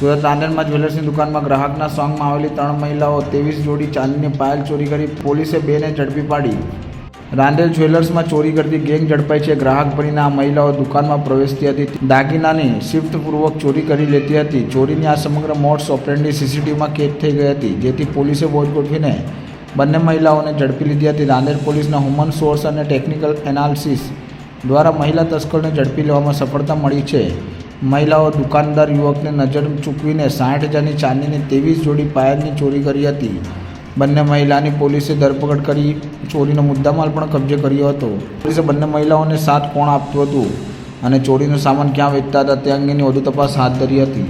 સુરત રાંદેરમાં જ્વેલર્સની દુકાનમાં ગ્રાહકના સોંગમાં આવેલી ત્રણ મહિલાઓ ત્રેવીસ જોડી ચાંદીની પાયલ ચોરી કરી પોલીસે બેને ઝડપી પાડી. રાંદેલ જ્વેલર્સમાં ચોરી કરતી ગેંગ ઝડપાઈ છે. ગ્રાહક ભરીને આ મહિલાઓ દુકાનમાં પ્રવેશતી હતી. દાગીનાની શિફ્ટપૂર્વક ચોરી કરી લેતી હતી. ચોરીની આ સમગ્ર મોડ્સ ઓપરેન્ડી સીસીટીવીમાં કેદ થઈ ગઈ હતી, જેથી પોલીસે બોજ ગોઠવીને બંને મહિલાઓને ઝડપી લીધી હતી. રાંદેર પોલીસના હ્યુમન સોર્સ અને ટેકનિકલ એનાલિસિસ દ્વારા મહિલા તસ્કરને ઝડપી લેવામાં સફળતા મળી છે. મહિલાઓ, દુકાનદાર, યુવકને નજર ચૂકવીને સાઠ હજારની ચાંદીની ત્રેવીસ જોડી પાયલની ચોરી કરી હતી. બંને મહિલાની પોલીસે ધરપકડ કરી, ચોરીનો મુદ્દામાલ પણ કબજે કર્યો હતો. પોલીસે બંને મહિલાઓને સાત કોણ આપતું હતું અને ચોરીનો સામાન ક્યાં વેચતા હતા તે અંગેની વધુ તપાસ હાથ ધરી હતી.